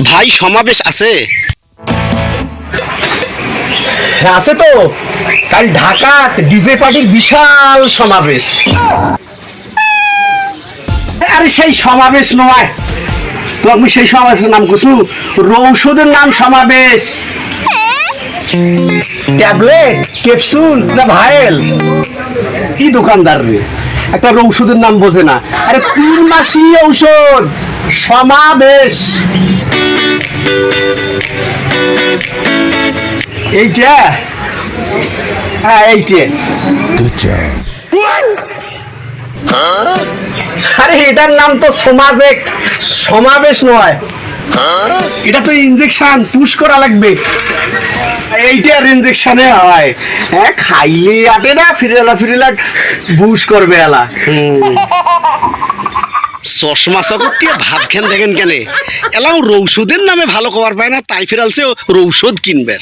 ভাই সমাবেশ আছে? হ্যাঁ আছে তো। কাল ঢাকাত ডিজে পার্টির বিশাল সমাবেশ। আরে সেই সমাবেশ নয়। তো আমি সেই সমাবেশের নাম কছু রৌষধের নাম সমাবেশ। ট্যাবলেট, ক্যাপসুল না ভাইল কি দোকানদার রে। একটা ঔষধের নাম বোঝে না। আরে তিন মাসি ঔষধ। সমাবেশ। এইটা? হ্যাঁ এইটা। আরে এটার নাম তো সমাজেক। সমাবেশ নয়। এটা তো ইনজেকশন পুশ করা লাগবে। এইটার ইনজেকশনে হয়। হ্যাঁ খাইলে আটে না ফিরেলা ফিরেলা বুশ করবে এলা। হুম। চশমা চকর দিয়ে ভাত খেন দেখেন কেন? এলাও রৌষধের নামে ভালো খবর পায় না, তাই ফেরালছে রৌষধ কিনবে।